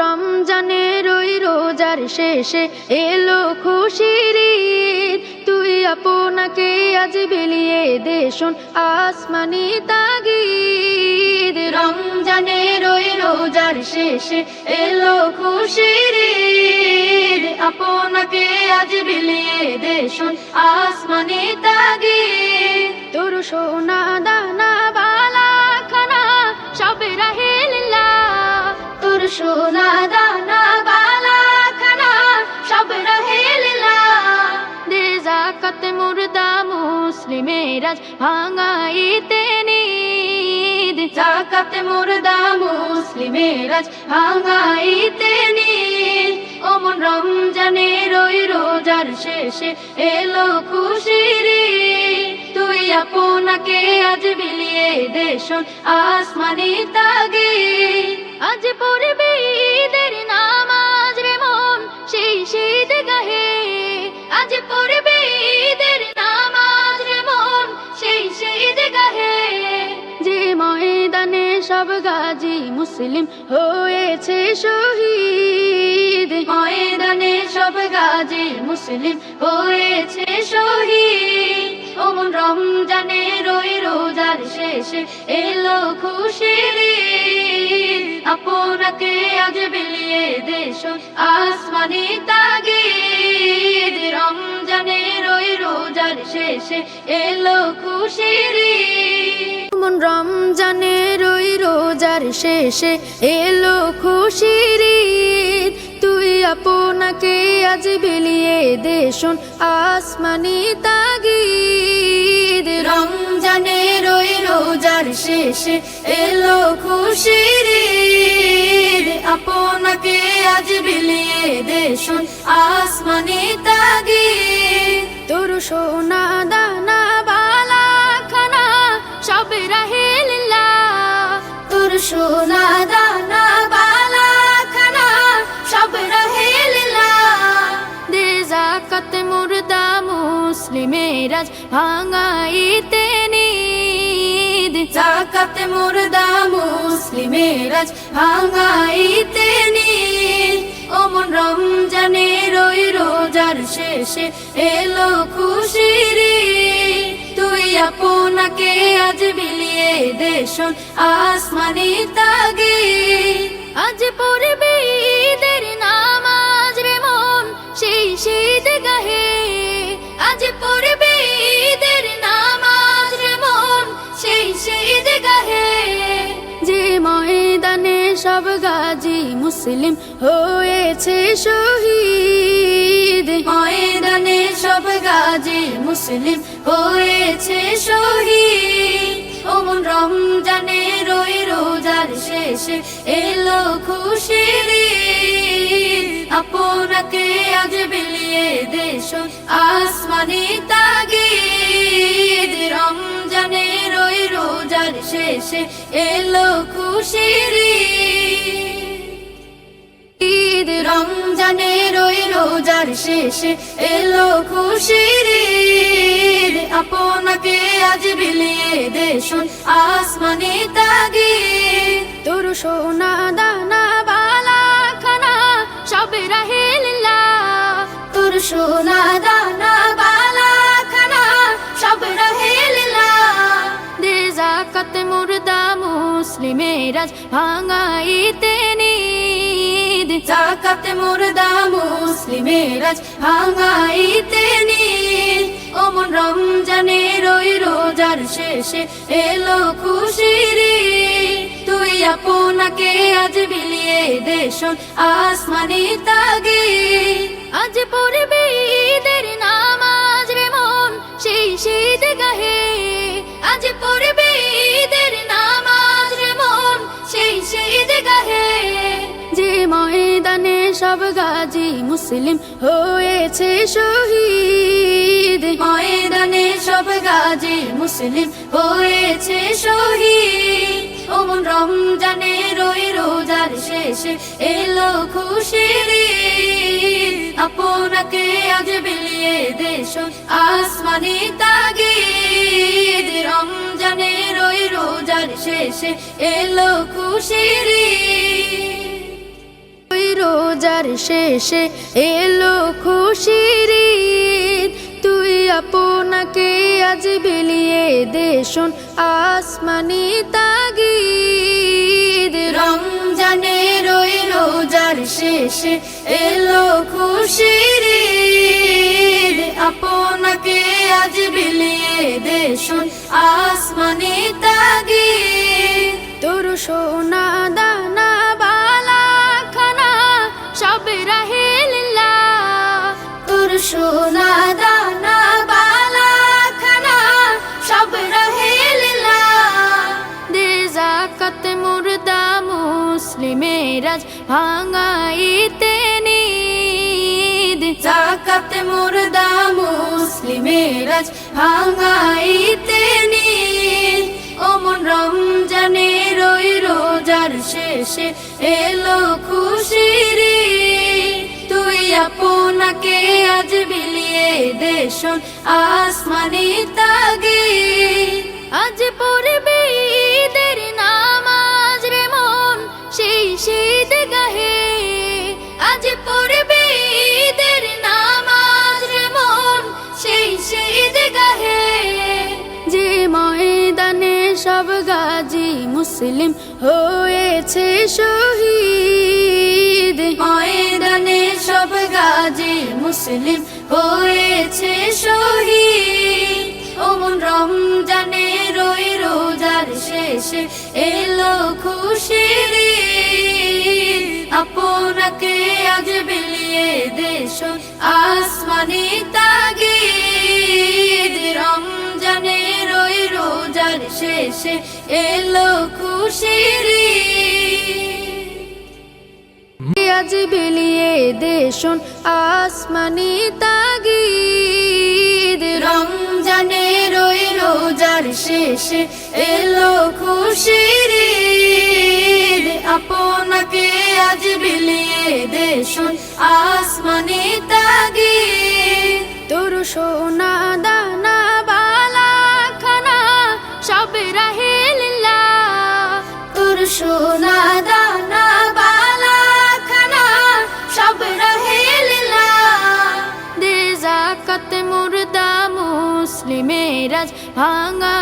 রমজানের ওই রোজার শেষে এলো খুশির। তুই আপনাকে আজ বিলিয়ে দে শোন আসমানি তাগিদ রমজানের ওই রোজার শেষে এলো খুশির। আপনাকে আজ বিলিয়ে দে শোন আসমানি তাগিদ তোর সোনা দানা বালা খানা সব রাহে সোনা দানা, বালা খানা, সব রাহে লীলা। দে জাকাত মুর্দা মুসলিমের আজ ভাঙাইতে জাকাত মুর্দা মুসলিমের আজ ভাঙাইতে নিদ ওমন রমজানের ওই রোজার শেষে এলো খুশির। তুই আপনাকে আজ বিলিয়ে দেশন আসমানি তাগে সব গাজী মুসলিম হয়েছে শহীদ। ময়দানে সব গাজী মুসলিম হয়েছে শহীদ। ওমন রমজানের ওই রোজার শেষে এলো খুশির। আপনাকে আজ বিলিয়ে দেশ আসমানি তাগিদ। রমজানের ওই রোজার শেষে এলো খুশির রমজানের রোজার শেষে এলো খুশির। তুই আপনাকে আজ বিলিয়ে দেশন আসমানি তাগিদ রমজানের ওই রোজার শেষে এলো খুশির। আপনাকে আজ বিলিয়ে দেশন আসমানি তাগিদ তোর সোনা দানা বালা খানা সব রাহে সোনা দানা বালা খানা সব রাহে লীলা। দে জাকাত মুর্দা মুসলিমের আজ ভাঙাইতে নিদ। জাকাত মুর্দা মুসলিমের আজ ভাঙাইতে নিদ। ওমন রমজানের ওই রোজার শেষে এলো ঈদ। তুই আপনাকে আজ বিলিয়ে দেশন আসমানি তাগে। আজ পড়বে ঈদের নামাজ রে মন, সেই শীত গাহে। আজ পড়বে ঈদের নামাজ রে মন, সেই শীত গাহে। যে ময়দানে সব গাজী মুসলিম হয়েছে শহীদ। ময়দানে সব গাজী মুসলিম হয়েছে শহীদ ওমন রমজানের ওই রোজার শেষে এলো খুশির। আপনাকে আজ বিলিয়ে দেশ আসমানি তাগিদ রমজানের ওই রোজার শেষে এলো খুশির ঈদ। রমজানের ওই রোজার শেষে এলো খুশির দেশন আসমানি তাগি। তোর সোনা দানা বালা খানা সব রাহে লীলা তোর সোনা দানা বালা খানা সব রাহে লীলা দে জাকাত মুর্দা মুসলিমের আজ ভাঙাইতে জাকাত মুর্দা মুসলিমের আজ ভাঙাইতে নিদ। শেষে এলো খুশির। তুই আপনাকে আজ বিলিয়ে দেশন আসমানি তাগে আজ পড়বে ঈদের নামাজ রে মন, সেই শীত গাহে। আজ পড়বে ঈদের নামাজ রে মন, সেই শীত গাহে। যে ময়দানে সব গাজী মুসলিম হয়েছে ময়দানে সব গাজী মুসলিম হয়েছে শহীদ ওমন রমজানের ওই রোজার শেষে এলো খুশির। আপনাকে আজ বিলিয়ে দেশ আসমানি তাগিদ রমজানের ওই রোজার শেষে এলো খুশির। রোজার শেষে এলো। তুই আপনাকে আজ বিলিয়ে দেশন আসমানি তাগিদ। রমজানের ওই রোজার শেষে এলো খুশির। আপনাকে আজ বিলিয়ে দেশন আসমানি তাগিদ। তোর সোনা দানা বালা খানা সব রাহিল্লা তোর সোনা ভাঙাইতে নিদ। জাকাত মুর্দা মুসলিমেরাজ ভাঙাইতে নিদ। ওমন রমজানের ওই রোজার শেষে এলো খুশির। তুই আপনাকে আজ বিলিয়ে দেশন আসমানি তাগি আজ পড়বে মুসলিম হয়েছে শহীদ। ময়দানে সব গাজী মুসলিম হয়েছে শহীদ। ওমন রমজানে রই রোজার শেষে এলো খুশির। আপনাকে আজ বিলিয়ে দেশ আসমানি তাগিদ। রমজানের ওই রোজার শেষে এলো খুশির। আজ বিলিয়ে দেশন আসমানি তাগিদ রমজানের ওই রোজার শেষে এলো খুশির। আপনাকে আজ বিলিয়ে দেশন আসমানি তাগিদ তোর সোনা দানা সোনা দানা বালা খানা সব রাহিল্লা দে জাকাত মুর্দা মুসলিমেরাজ ভাঙাই